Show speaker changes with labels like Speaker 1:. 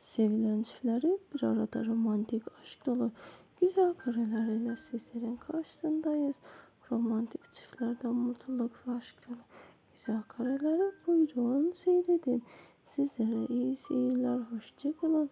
Speaker 1: Sevilen çiftleri bir arada romantik, aşk dolu güzel kareler ile sizlerin karşısındayız. Romantik çiftlerden mutluluk ve aşk dolu güzel kareleri buyurun seyredin. Sizlere iyi seyirler, hoşçakalın.